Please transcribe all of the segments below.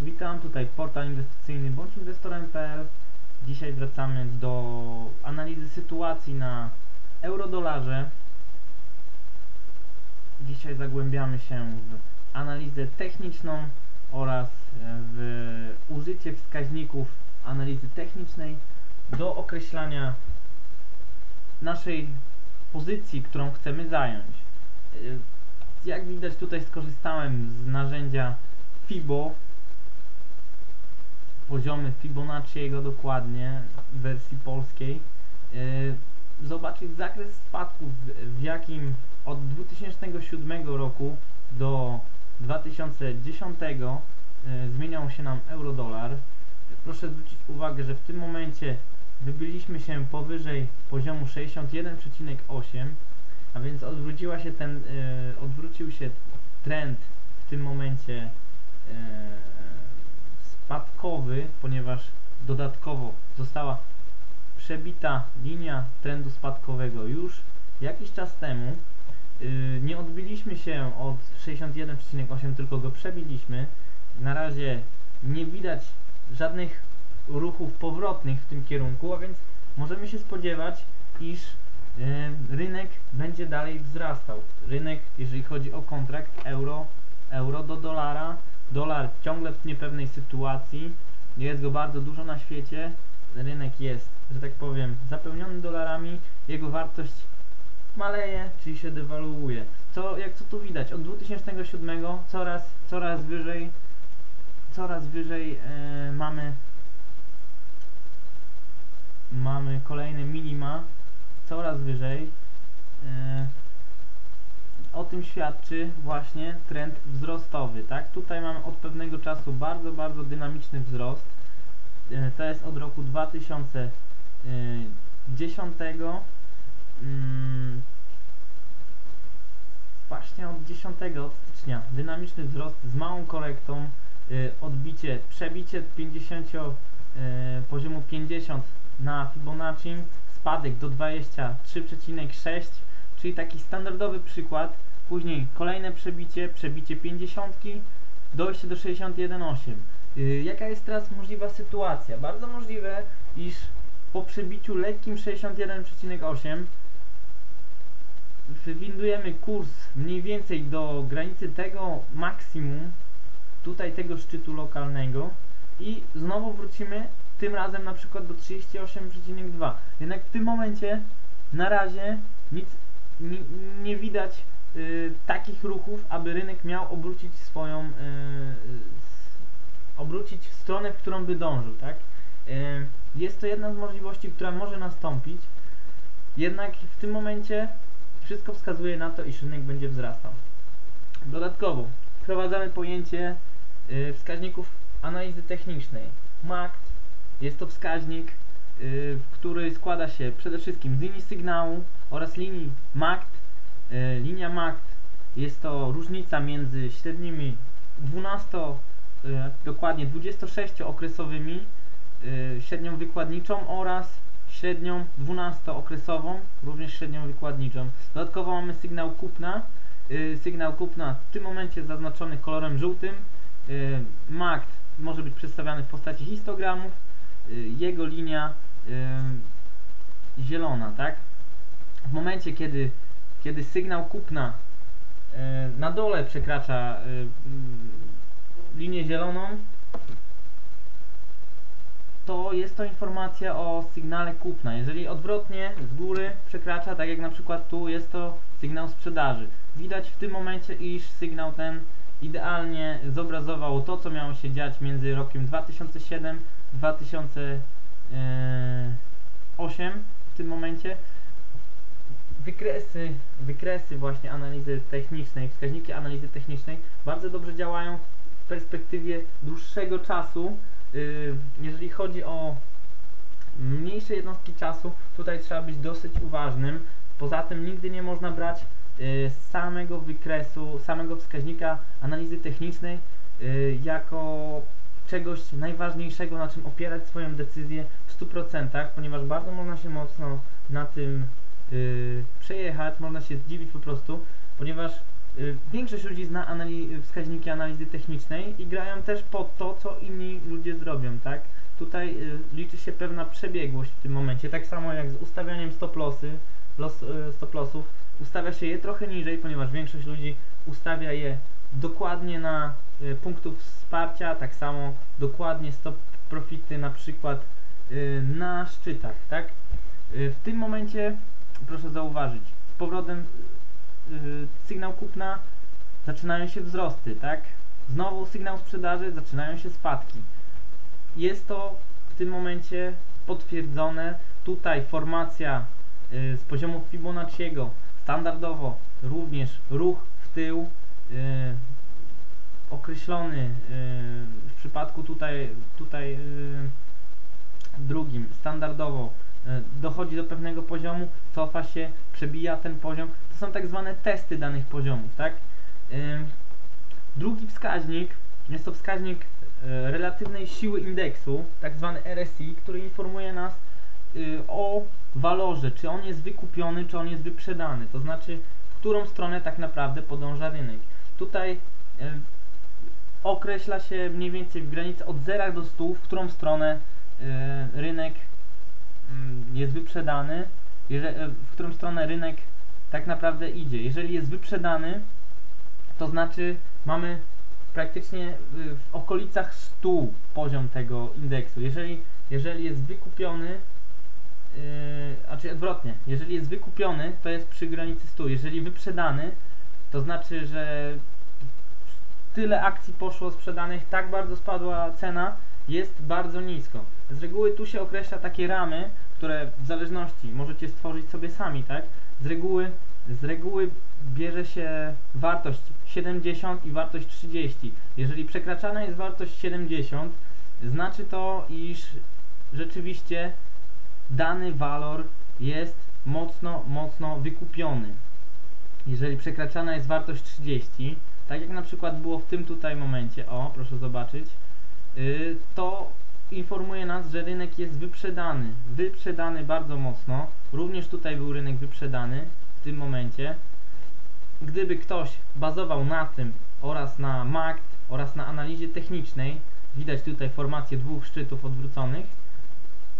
Witam, tutaj portal inwestycyjny bądź inwestorem.pl Dzisiaj wracamy do analizy sytuacji na euro-dolarze. Dzisiaj zagłębiamy się w analizę techniczną oraz w użycie wskaźników analizy technicznej do określania naszej pozycji, którą chcemy zająć. Y, Jak widać tutaj skorzystałem z narzędzia FIBO poziomy Fibonacciego dokładnie w wersji polskiej. Yy, zobaczyć zakres spadków w, jakim od 2007 roku do 2010 yy, zmieniał się nam euro-dolar. Proszę zwrócić uwagę, że w tym momencie wybiliśmy się powyżej poziomu 61,8 a więc odwróciła się ten, yy, odwrócił się trend w tym momencie yy, spadkowy, ponieważ dodatkowo została przebita linia trendu spadkowego już jakiś czas temu. Yy, nie odbiliśmy się od 61,8, tylko go przebiliśmy. Na razie nie widać żadnych ruchów powrotnych w tym kierunku, a więc możemy się spodziewać, iż yy, rynek będzie dalej wzrastał. Rynek, jeżeli chodzi o kontrakt euro, euro do dolara, dolar ciągle w niepewnej sytuacji, jest go bardzo dużo na świecie, rynek jest, że tak powiem, zapełniony dolarami, jego wartość maleje, czyli się dewaluuje. Co, jak co tu widać, od 2007 coraz, coraz wyżej, coraz wyżej e, mamy mamy kolejne minima, coraz wyżej. E, o tym świadczy właśnie trend wzrostowy, tak? Tutaj mamy od pewnego czasu bardzo, bardzo dynamiczny wzrost. E, to jest od roku 2010. Mm, właśnie od 10, od stycznia. Dynamiczny wzrost z małą korektą, e, odbicie, przebicie 50, e, poziomu 50 na Fibonacci, spadek do 23,6 czyli taki standardowy przykład, później kolejne przebicie, przebicie 50, dojście do 61,8. Yy, jaka jest teraz możliwa sytuacja? Bardzo możliwe, iż po przebiciu lekkim 61,8 wywindujemy kurs mniej więcej do granicy tego maksimum, tutaj tego szczytu lokalnego i znowu wrócimy tym razem na przykład do 38,2. Jednak w tym momencie na razie nic nie, nie widać y, takich ruchów, aby rynek miał obrócić swoją y, obrócić stronę, w którą by dążył, tak? Y, jest to jedna z możliwości, która może nastąpić, jednak w tym momencie wszystko wskazuje na to, iż rynek będzie wzrastał. Dodatkowo wprowadzamy pojęcie wskaźników analizy technicznej. MACD jest to wskaźnik, który składa się przede wszystkim z linii sygnału oraz linii MACD. Y, linia MACD jest to różnica między średnimi 12, y, dokładnie 26 okresowymi, średnią wykładniczą oraz średnią 12 okresową, również średnią wykładniczą. Dodatkowo mamy sygnał kupna. Sygnał kupna w tym momencie zaznaczony kolorem żółtym. MACD może być przedstawiany w postaci histogramów jego linia zielona, tak? W momencie, kiedy, kiedy sygnał kupna y, na dole przekracza linię zieloną, to jest to informacja o sygnale kupna. Jeżeli odwrotnie z góry przekracza, tak jak na przykład tu, jest to sygnał sprzedaży. Widać w tym momencie, iż sygnał ten idealnie zobrazował to, co miało się dziać między rokiem 2007 2008 w tym momencie wykresy, wykresy właśnie analizy technicznej, wskaźniki analizy technicznej bardzo dobrze działają w perspektywie dłuższego czasu. Y, jeżeli chodzi o mniejsze jednostki czasu, tutaj trzeba być dosyć uważnym. Poza tym nigdy nie można brać y, samego wykresu, samego wskaźnika analizy technicznej y, jako czegoś najważniejszego, na czym opierać swoją decyzję w 100%, ponieważ bardzo można się mocno na tym yy, przejechać, można się zdziwić po prostu, ponieważ y, większość ludzi zna anali- wskaźniki analizy technicznej i grają też pod to, co inni ludzie zrobią, tak? Tutaj y, liczy się pewna przebiegłość w tym momencie, tak samo jak z ustawianiem stop lossy, los, y, stop lossów, ustawia się je trochę niżej, ponieważ większość ludzi ustawia je dokładnie na y, punktów wsparcia, tak samo dokładnie stop profity na przykład y, na szczytach, tak? W tym momencie proszę zauważyć, z powrotem y, sygnał kupna zaczynają się wzrosty, tak? Znowu sygnał sprzedaży, zaczynają się spadki. Jest to w tym momencie potwierdzone. Tutaj formacja y, z poziomu Fibonacciego standardowo również ruch w tył y, określony y, w przypadku tutaj, tutaj y, drugim standardowo dochodzi do pewnego poziomu, cofa się, przebija ten poziom. To są tak zwane testy danych poziomów, tak? Y, drugi wskaźnik jest to wskaźnik y, relatywnej siły indeksu, tak zwany RSI, który informuje nas o walorze, czy on jest wykupiony, czy on jest wyprzedany, to znaczy w którą stronę tak naprawdę podąża rynek. Tutaj określa się mniej więcej w granicy od 0 do 100, w którą stronę rynek jest wyprzedany, y, w którą stronę rynek tak naprawdę idzie. Jeżeli jest wyprzedany, to znaczy mamy praktycznie y, w okolicach 100 poziom tego indeksu. Jeżeli, jeżeli jest wykupiony, yy, a czy odwrotnie, jeżeli jest wykupiony, to jest przy granicy 100. Jeżeli wyprzedany, to znaczy, że tyle akcji poszło sprzedanych, tak bardzo spadła cena, jest bardzo nisko. Z reguły tu się określa takie ramy, które w zależności możecie stworzyć sobie sami, tak? Z reguły, z reguły bierze się wartość 70 i wartość 30. Jeżeli przekraczana jest wartość 70, znaczy to, iż rzeczywiście dany walor jest mocno, mocno wykupiony. Jeżeli przekraczana jest wartość 30, tak jak na przykład było w tym tutaj momencie, o proszę zobaczyć, to informuje nas, że rynek jest wyprzedany, wyprzedany bardzo mocno. Również tutaj był rynek wyprzedany w tym momencie. Gdyby ktoś bazował na tym oraz na MACD oraz na analizie technicznej, widać tutaj formację dwóch szczytów odwróconych,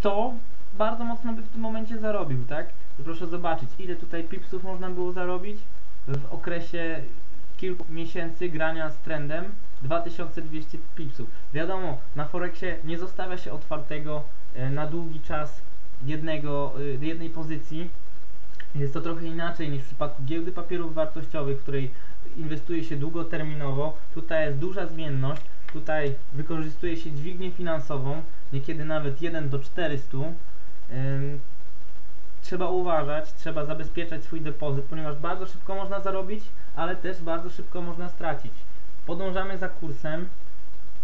to bardzo mocno by w tym momencie zarobił, tak? Proszę zobaczyć, ile tutaj pipsów można było zarobić w okresie kilku miesięcy grania z trendem 2200 pipsów. Wiadomo, na Forexie nie zostawia się otwartego e, na długi czas jednego, e, jednej pozycji. Jest to trochę inaczej niż w przypadku giełdy papierów wartościowych, w której inwestuje się długoterminowo. Tutaj jest duża zmienność. Tutaj wykorzystuje się dźwignię finansową, niekiedy nawet 1 do 400. Ym, trzeba uważać, trzeba zabezpieczać swój depozyt, ponieważ bardzo szybko można zarobić, ale też bardzo szybko można stracić. Podążamy za kursem,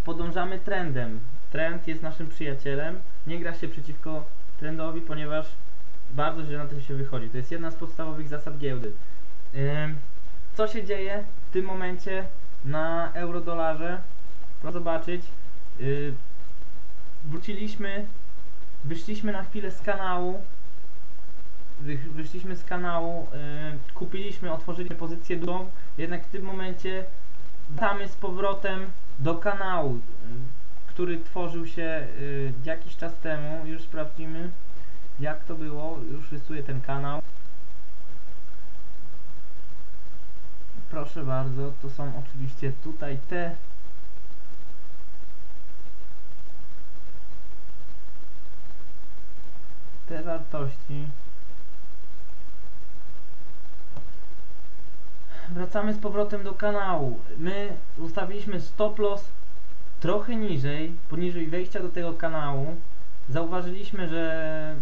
podążamy trendem. Trend jest naszym przyjacielem, nie gra się przeciwko trendowi, ponieważ bardzo źle na tym się wychodzi. To jest jedna z podstawowych zasad giełdy. Co się dzieje w tym momencie na euro-dolarze? Proszę zobaczyć. Yy, wróciliśmy, wyszliśmy na chwilę z kanału, wy, wyszliśmy z kanału, kupiliśmy, otworzyliśmy pozycję drugą, jednak w tym momencie wracamy z powrotem do kanału, który tworzył się yy, jakiś czas temu, już sprawdzimy jak to było, już rysuję ten kanał. Proszę bardzo, to są oczywiście tutaj te te wartości. Wracamy z powrotem do kanału. My ustawiliśmy stop loss trochę niżej, poniżej wejścia do tego kanału. Zauważyliśmy, że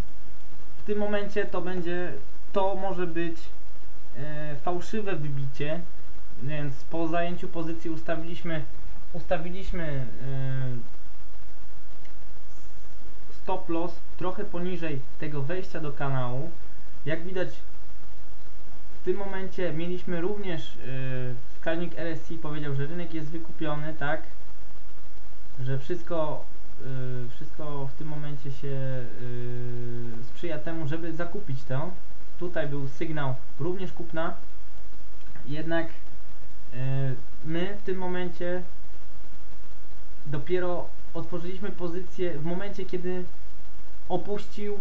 w tym momencie to będzie, to może być e, fałszywe wybicie, więc po zajęciu pozycji ustawiliśmy, ustawiliśmy e, stop loss trochę poniżej tego wejścia do kanału. Jak widać w tym momencie mieliśmy również yy, wskaźnik RSI powiedział, że rynek jest wykupiony, tak? Że wszystko, yy, wszystko w tym momencie się yy, sprzyja temu, żeby zakupić to. Tutaj był sygnał również kupna. Jednak My w tym momencie dopiero otworzyliśmy pozycję w momencie, kiedy opuścił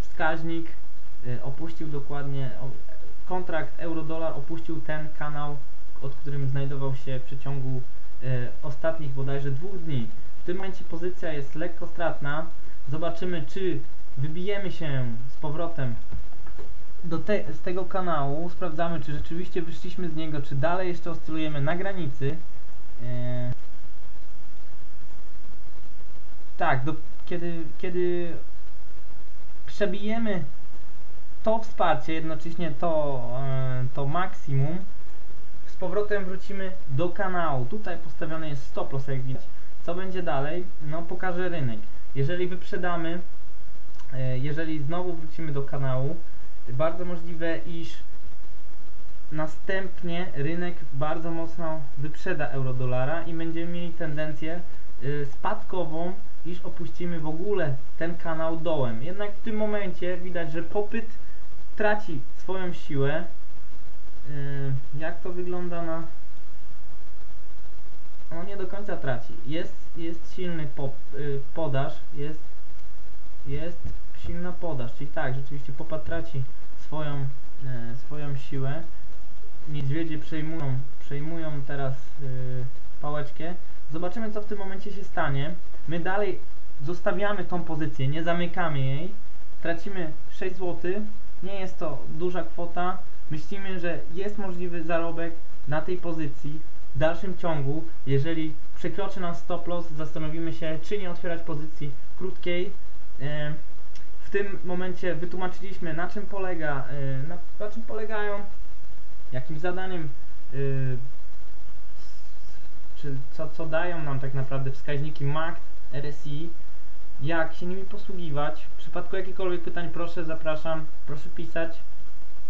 wskaźnik, y, opuścił dokładnie kontrakt euro-dolar, opuścił ten kanał, od którym znajdował się w przeciągu y, ostatnich bodajże dwóch dni. W tym momencie pozycja jest lekko stratna. Zobaczymy, czy wybijemy się z powrotem do te, z tego kanału. Sprawdzamy, czy rzeczywiście wyszliśmy z niego, czy dalej jeszcze oscylujemy na granicy. E, tak, do, kiedy, kiedy przebijemy to wsparcie, jednocześnie to, e, to maksimum, z powrotem wrócimy do kanału. Tutaj postawiony jest stop loss, jak widać. Co będzie dalej? No, pokaże rynek. Jeżeli wyprzedamy, e, jeżeli znowu wrócimy do kanału, bardzo możliwe, iż następnie rynek bardzo mocno wyprzeda euro-dolara i będziemy mieli tendencję y, spadkową, iż opuścimy w ogóle ten kanał dołem. Jednak w tym momencie widać, że popyt traci swoją siłę. Y, jak to wygląda na... No nie do końca traci. Jest, jest silny pop, y, podaż, jest, jest silna podaż, czyli tak, rzeczywiście popa traci swoją, e, swoją siłę. Niedźwiedzie przejmują, przejmują teraz pałeczkę. Zobaczymy co w tym momencie się stanie. My dalej zostawiamy tą pozycję, nie zamykamy jej. Tracimy 6 zł. Nie jest to duża kwota. Myślimy, że jest możliwy zarobek na tej pozycji w dalszym ciągu. Jeżeli przekroczy nam stop loss, zastanowimy się, czy nie otwierać pozycji krótkiej. E, tym momencie wytłumaczyliśmy na czym polega, na, na czym polegają, jakim zadaniem, czy co, co dają nam tak naprawdę wskaźniki MACD, RSI, jak się nimi posługiwać. W przypadku jakichkolwiek pytań proszę, zapraszam, proszę pisać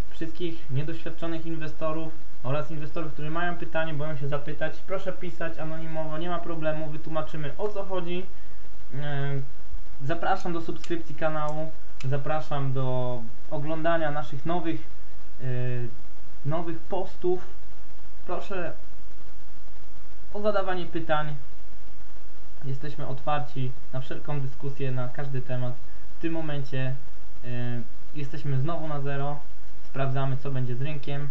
wszystkich niedoświadczonych inwestorów oraz inwestorów, którzy mają pytanie, boją się zapytać, proszę pisać anonimowo, nie ma problemu, wytłumaczymy o co chodzi. Y, Zapraszam do subskrypcji kanału, zapraszam do oglądania naszych nowych, yy, nowych postów. Proszę o zadawanie pytań. Jesteśmy otwarci na wszelką dyskusję, na każdy temat. W tym momencie yy, jesteśmy znowu na zero. Sprawdzamy, co będzie z rynkiem.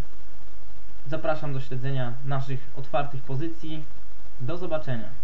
Zapraszam do śledzenia naszych otwartych pozycji. Do zobaczenia.